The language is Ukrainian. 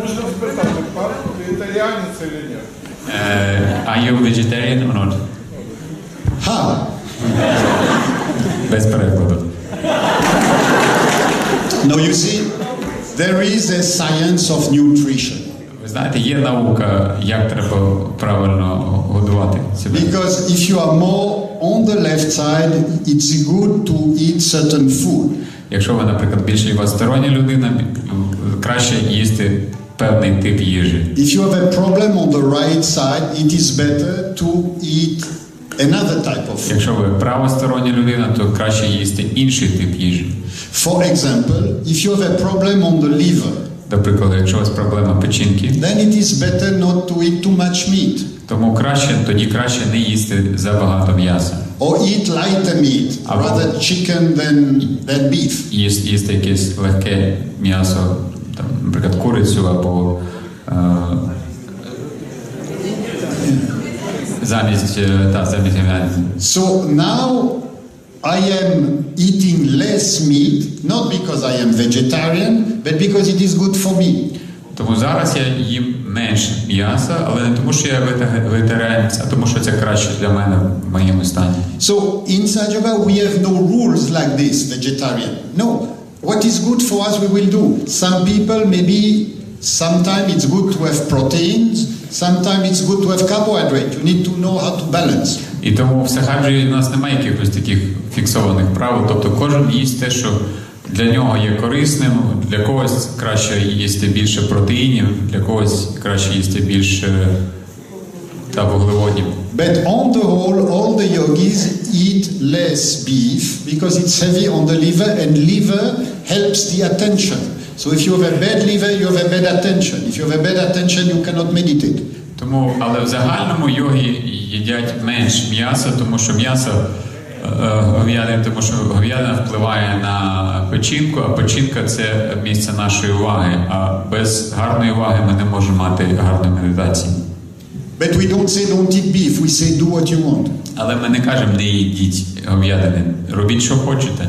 Можна спитати, пан вегетаріанець чи ні? Uh, are you vegetarian or not? Ha! Без перекладу. No, you see, there is a science of nutrition. Ви знаєте, є наука, як треба правильно годувати себе. Because if you are more on the left side, it's good to eat certain food. Якщо ви, наприклад, більш лівостороння людина, краще їсти певний тип їжі. If you have a problem on the right side, it is better to eat another type of food. Якщо ви правостороння людина, то краще їсти інший тип їжі. For example, if you have a problem on the liver, До прикладу, якщо у вас проблема печінки, then it is better not to eat too much meat тому краще тоді краще не їсти забагато м'яса. or eat lighter meat, rather chicken than, than beef. Їсти, їсти якесь легке м'ясо, наприклад, курицю або е, замість, е, та, замість говядини. So now I am eating less meat, not because I am vegetarian, but because it is good for me. Тому зараз я їм менше м'яса, але не тому, що я вегетаріанець, а тому, що це краще для мене в моєму стані. So in Sajoga we have no rules like this, vegetarian. No. What is good for us we will do. Some people maybe sometimes it's good to have proteins, sometimes it's good to have carbohydrate. You need to know how to balance. І тому в Сахаджі у нас немає якихось таких фіксованих правил. Тобто кожен їсть те, що для нього є корисним, для когось краще їсти більше протеїнів, для когось краще їсти більше та вуглеводів. But on the whole, all the yogis eat less beef because it's heavy on the liver, and liver helps the attention. So if you have a bad liver, you have a bad attention. If you have a bad attention, you cannot meditate. Тому, але в загальному йоги їдять менш м'яса, тому що м'ясо е, тому що говядина впливає на печінку, а печінка це місце нашої уваги. А без гарної уваги ми не можемо мати гарної медитації. But we don't say don't eat beef, we say do what you want. Але ми не кажемо не їдіть говядини, робіть, що хочете.